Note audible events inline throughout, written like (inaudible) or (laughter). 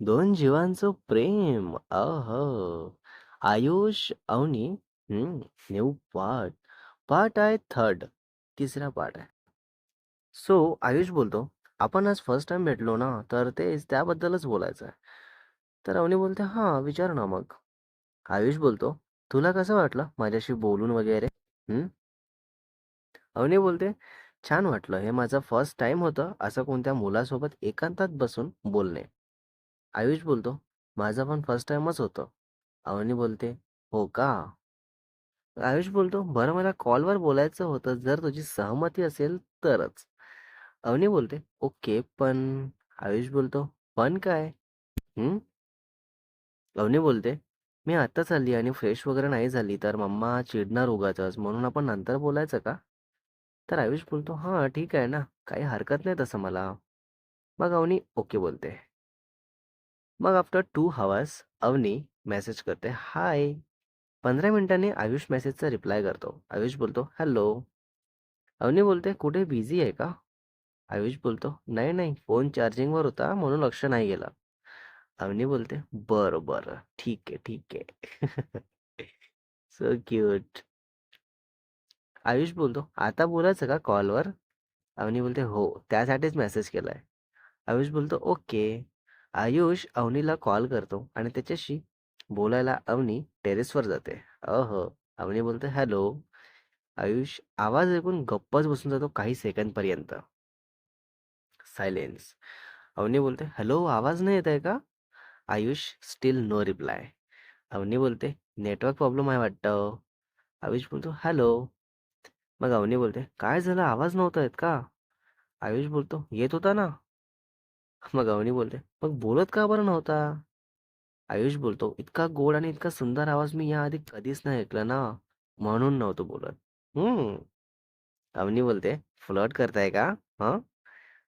दोन जीवांचं प्रेम. अह! Ayush, Avani hmm new part. Part आहे थर्ड तिसरा पार्ट आहे. सो आयुष बोलतो, "आपण आज फर्स्ट टाइम भेटलो ना, तर तेच त्याबद्दलच बोलायचं आहे." तर अवनी बोलते, "हां, विचार ना मग." आयुष बोलतो, "तुला कसं वाटलं माझ्याशी बोलून वगैरे? हम्म अवनी बोलते, "छान वाटलं. हे माझं फर्स्ट टाइम होतं असं कोणत्या मुलासोबत एकांतात बसून बोलणे." आयुष बोलतो, "माझं पण फर्स्ट टाइमच होतं." अवनी बोलते, "हो का?" आयुष बोलतो, "बरं मला कॉलवर बोलायचं होतं जर तुझी सहमती असेल तरच." अवनी बोलते, "ओके, पण" आयुष बोलतो, "पण काय?" हम्म अवनी बोलते, "मी आत्ताच आली आणि फ्रेश वगैरे नाही झाली तर मम्मा चिडणार उगाचच म्हणून आपण नंतर बोलायचं का?" तर आयुष बोलतो, "हां, ठीक आहे ना. काही हरकत नाही तसं मला." मग अवनी ओके बोलते. मग after two hours Avani message करते, "हाय." 15 मिनिटांनी आयुष मेसेजचा रिप्लाय करतो. आयुष बोलतो, "हॅलो." अवनी बोलते, "कुठे बिझी आहे का?" आयुष बोलतो, "नाही, नाही. फोन चार्जिंगवर होता म्हणून लक्ष नाही गेलं." अवनी बोलते, "बरं, बरं. ठीक आहे, ठीक आहे." (laughs) So cute. आयुष बोलतो, "आता बोलायचं का कॉलवर?" अवनी बोलते, "हो, त्यासाठीच मेसेज केलाय." आयुष बोलतो, "ओके." आयुष अवनीला कॉल करतो आणि त्याच्याशी बोलायला अवनी टेरेसवर जाते. अहो, अवनी बोलते, "हॅलो." आयुष आवाज ऐकून गप्पच बसून जातो काही सेकंदपर्यंत. सायलेन्स. अवनी बोलते, "हॅलो, आवाज नाही येत आहे का?" Ayush still no reply. Avani बोलते, "नेटवर्क प्रॉब्लेम आहे वाटतं." आयुष बोलतो, "हॅलो." मग अवनी बोलते, "काय झालं आवाज नव्हता येत का?" आयुष बोलतो, "येत होता ना." (laughs) मग अवनी बोलते, "मग बोलत का बरं नव्हता?" आयुष बोलतो, "इतका गोड आणि इतका सुंदर आवाज मी याआधी कधीच नाही ऐकला ना, म्हणून नव्हतो बोलत." हम्म अवनी बोलते, "फ्लर्ट करताय का? हा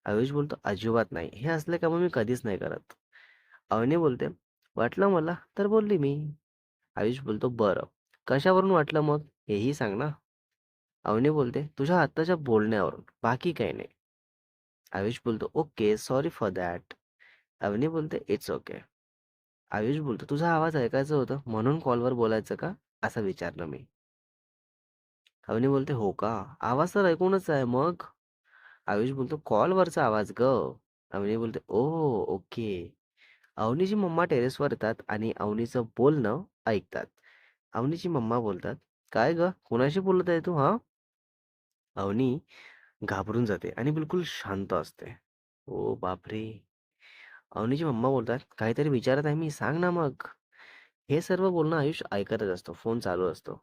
आयुष बोलतो, "अजिबात नाही. हे असले मग मी कधीच नाही करत." अवनी बोलते, "वाटलं मला तर बोलली मी." आयुष बोलतो, "बरं. कशावरून वाटलं मग? हेही सांग ना." अवनी बोलते, "तुझ्या आत्ताच्या बोलण्यावरून. बाकी काही नाही." आयुष बोलतो, "okay. Sorry for that." Avani बोलते, "इट्स ओके." आयुष बोलतो, "तुझा आवाज ऐकायचा होता म्हणून कॉलवर बोलायचं का?" असं विचारलं मी. अवनी बोलते, "हो का? आवाज तर ऐकूनच आहे मग?" आयुष बोलतो, "कॉलवरचा आवाज ग अवनी बोलते, ओ ओके." अवनीची मम्मा टेरेसवर येतात आणि अवनीचं बोलणं ऐकतात. अवनीची मम्मा बोलतात, "काय ग कुणाशी बोलत आहे तू हा अवनी घाबरून जाते आणि बिलकुल शांत असते. ओ बापरे! अवनीची मम्मा बोलतात, "काहीतरी विचारत आहे मी, सांग ना मग." हे सर्व बोलणं आयुष ऐकतच असतो. फोन चालू असतो.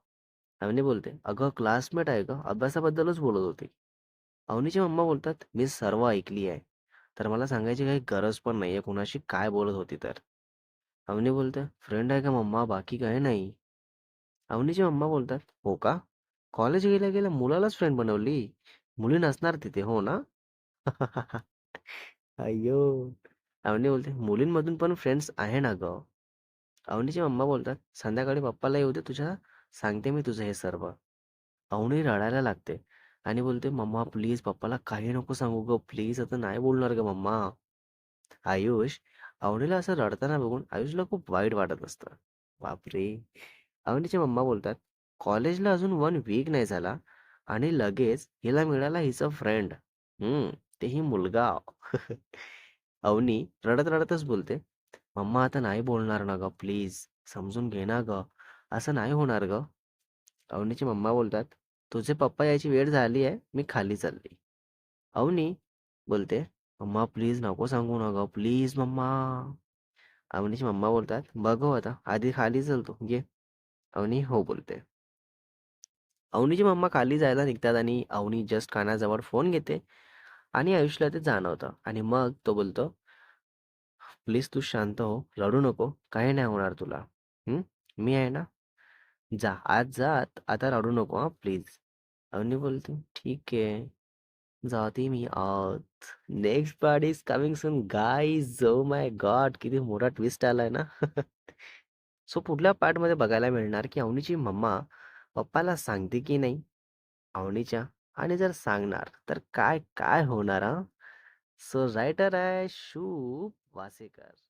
अवनी बोलते, "अगं क्लासमेट आहे गं, अभ्यासाबद्दलच बोलत होती." अवनीची मम्मा बोलतात, "मी सर्व ऐकली आहे. तर मला सांगायची काही गरज पण नाहीये कुणाशी काय बोलत होती तर." अवनी बोलते, "फ्रेंड आहे का मम्मा, बाकी काही नाही." अवनीची मम्मा बोलतात, "हो का? कॉलेज गेल्या गेल्या मुलालाच फ्रेंड बनवली? मुली नसणार तिथे, हो ना?" अय्यो! अवनी बोलते, "मुलींमधून पण फ्रेंड्स आहे ना ग अवनीची मम्मा बोलतात, "संध्याकाळी पप्पाला येऊ दे तुझ्या, सांगते मी तुझं हे सर्व." अवनी रडायला लागते आणि बोलते, "मम्मा प्लीज पप्पाला काही नको सांगू ग प्लीज आता नाही बोलणार ग मम्मा." आयुष अवनीला असं रडताना बघून आयुषला खूप वाईट वाटत असतं. बापरे! अवनीच्या मम्मा बोलतात, "कॉलेजला अजून वन वीक नाही झाला आणि लगेच हिला मिळाला हिचा फ्रेंड. हम्म तेही मुलगा." अवनी रडत-रडतच बोलते, "मम्मा आता नाही बोलणार ना ग प्लीज समजून घे ना ग असं नाही होणार ग अवनीचे मम्मा बोलतात, "तुझे पप्पा यायची वेळ झाली आहे, मी खाली चालली." अवनी बोलते, "मम्मा प्लीज नको सांगू ना ग प्लीज मम्मा." अवनीची मम्मा बोलतात, बघ हो आता, आधी खाली चलतो घे अवनी हो बोलते. अवनीची मम्मा खाली जायला निघतात आणि अवनी जस्ट कानाजवळ फोन घेते आणि आयुषला ते जाणवतं आणि मग तो बोलतो, "प्लीज तू शांत हो, रडू नको, काही नाही होणार तुला. हम्म मी आहे ना. जा, आज जा, आता रडू नको हा प्लीज." अवनी बोलते, "ठीक आहे." जाते मी आत. Next part is coming soon guys. Oh my God! किती मोठा ट्विस्ट आलाय ना. (laughs) सो पुढल्या पार्टमध्ये बघायला मिळणार, की अवनीची मम्मा पप्पाला सांगते की नाही अवनीच्या आणि जर सांगणार तर काय काय होणार सो रायटर आहे शू वासेकर.